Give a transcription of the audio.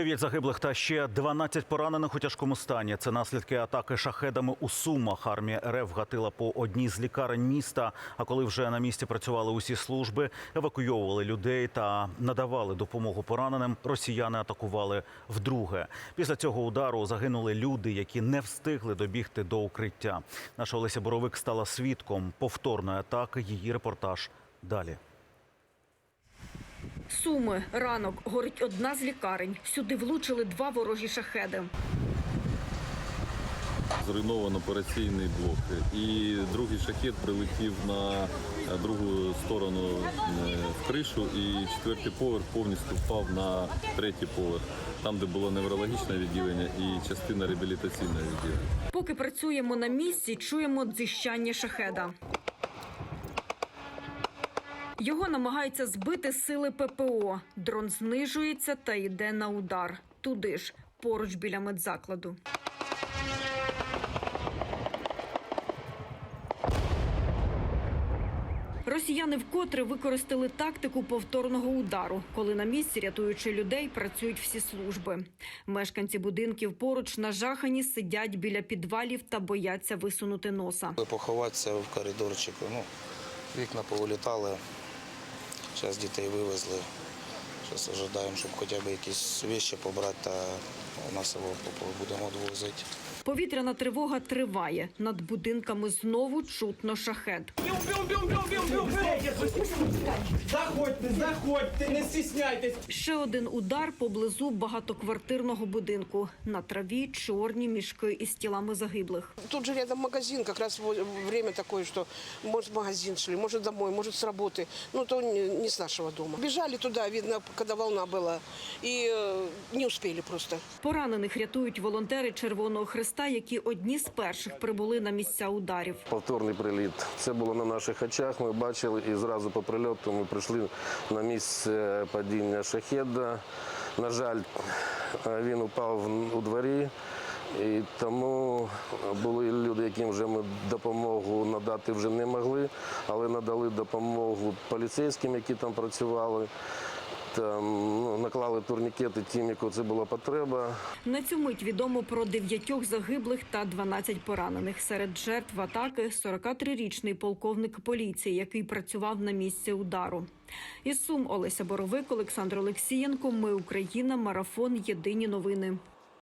Дев'ять загиблих та ще 12 поранених у тяжкому стані. Це наслідки атаки шахедами у Сумах. Армія РФ гатила по одній з лікарень міста. А коли вже на місці працювали усі служби, евакуйовували людей та надавали допомогу пораненим, росіяни атакували вдруге. Після цього удару загинули люди, які не встигли добігти до укриття. Наша Олеся Боровик стала свідком повторної атаки. Її репортаж далі. Суми ранок горить одна з лікарень. Сюди влучили два ворожі шахеди. Зруйновано операційний блок. І другий шахет прилетів на другу сторону е, в кришу, і четвертий поверх повністю впав на третій поверх, там, де було неврологічне відділення і частина реабілітаційного відділення. Поки працюємо на місці, чуємо дзищання шахеда. Його намагаються збити сили ППО. Дрон знижується та йде на удар. Туди ж, поруч біля медзакладу. Росіяни вкотре використали тактику повторного удару, коли на місці, рятуючи людей, працюють всі служби. Мешканці будинків поруч нажахані сидять біля підвалів та бояться висунути носа. Поховатися в коридорчику. Ну, вікна повилітали. Зараз дітей вивезли. Зараз ожидаємо, щоб хоча б якісь віші побрати, та нас будемо відвозити. Повітряна тривога триває. Над будинками знову чутно шахет. Заходьте, заходьте, не стісняйтесь. Ще один удар поблизу багатоквартирного будинку. На траві чорні мішки із тілами загиблих. Тут же рядом магазин, как раз во- время такое, что может в магазин шли, может домой, может с работы. Ну, то не, не с нашего дома. Бежали туда, видно, когда волна была, и э, не успели просто. Поранених рятують волонтери Червоного Христа, які одні з перших прибули на місця ударів. Повторний приліт. Це було на наших очах. Ми бачили і зразу по прильоту ми прийшли на місце падіння шахеда. На жаль, він упав у дворі. І тому були люди, яким вже ми допомогу надати вже не могли, але надали допомогу поліцейським, які там працювали. Там ну, наклали турнікети тим, яку це була потреба. На цю мить відомо про дев'ятьох загиблих та 12 поранених. Серед жертв атаки 43-річний полковник поліції, який працював на місці удару. Із Сум Олеся Боровик, Олександр Олексієнко. Ми Україна. Марафон. Єдині новини.